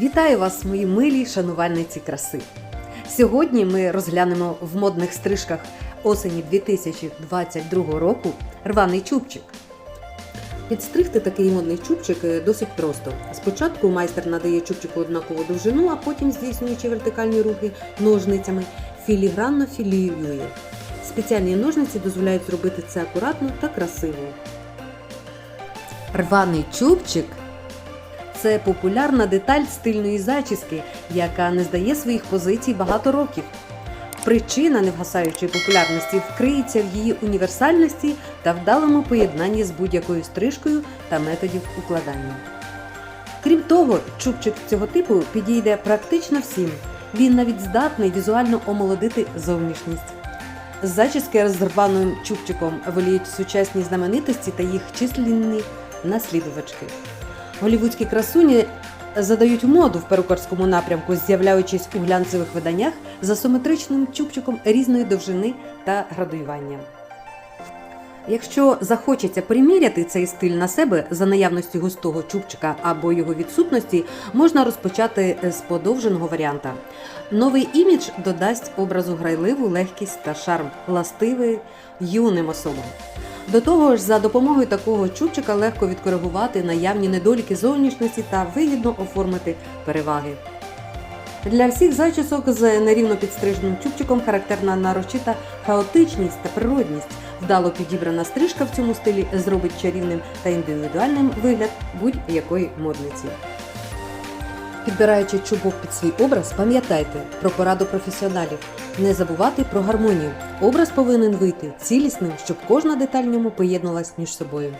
Вітаю вас, мої милі шанувальниці краси. Сьогодні ми розглянемо в модних стрижках осені 2022 року рваний чубчик. Підстригти такий модний чубчик е, досить просто. Спочатку майстер надає чубчику однакову довжину, а потім, здійснюючи вертикальні рухи ножницями, філігранно філіює. Спеціальні ножниці дозволяють зробити це акуратно та красиво. Рваний чубчик це популярна деталь стильної зачіски, яка не здає своїх позицій багато років. Причина невгасаючої популярності вкриється в її універсальності та вдалому поєднанні з будь-якою стрижкою та методів укладання. Крім того, чубчик цього типу підійде практично всім. Він навіть здатний візуально омолодити зовнішність. Зачіски з рваним чубчиком воліють сучасні знаменитості та їх численні наслідувачки. Голівудські красуні задають моду в перукарському напрямку, з'являючись у глянцевих виданнях за симетричним чубчиком різної довжини та градуювання. Якщо захочеться приміряти цей стиль на себе за наявності густого чубчика або його відсутності, можна розпочати з подовженого варіанта. Новий імідж додасть образу грайливу легкість та шарм, властивий юним особам. До того ж, за допомогою такого чубчика легко відкоригувати наявні недоліки зовнішності та вигідно оформити переваги. Для всіх зачісок з нерівно підстриженим чубчиком характерна нарочита хаотичність та природність. Вдало підібрана стрижка в цьому стилі зробить чарівним та індивідуальним вигляд будь-якої модниці. Підбираючи чубок під свій образ, пам'ятайте про пораду професіоналів. Не забувати про гармонію. Образ повинен вийти цілісним, щоб кожна деталь в ньому поєдналась між собою.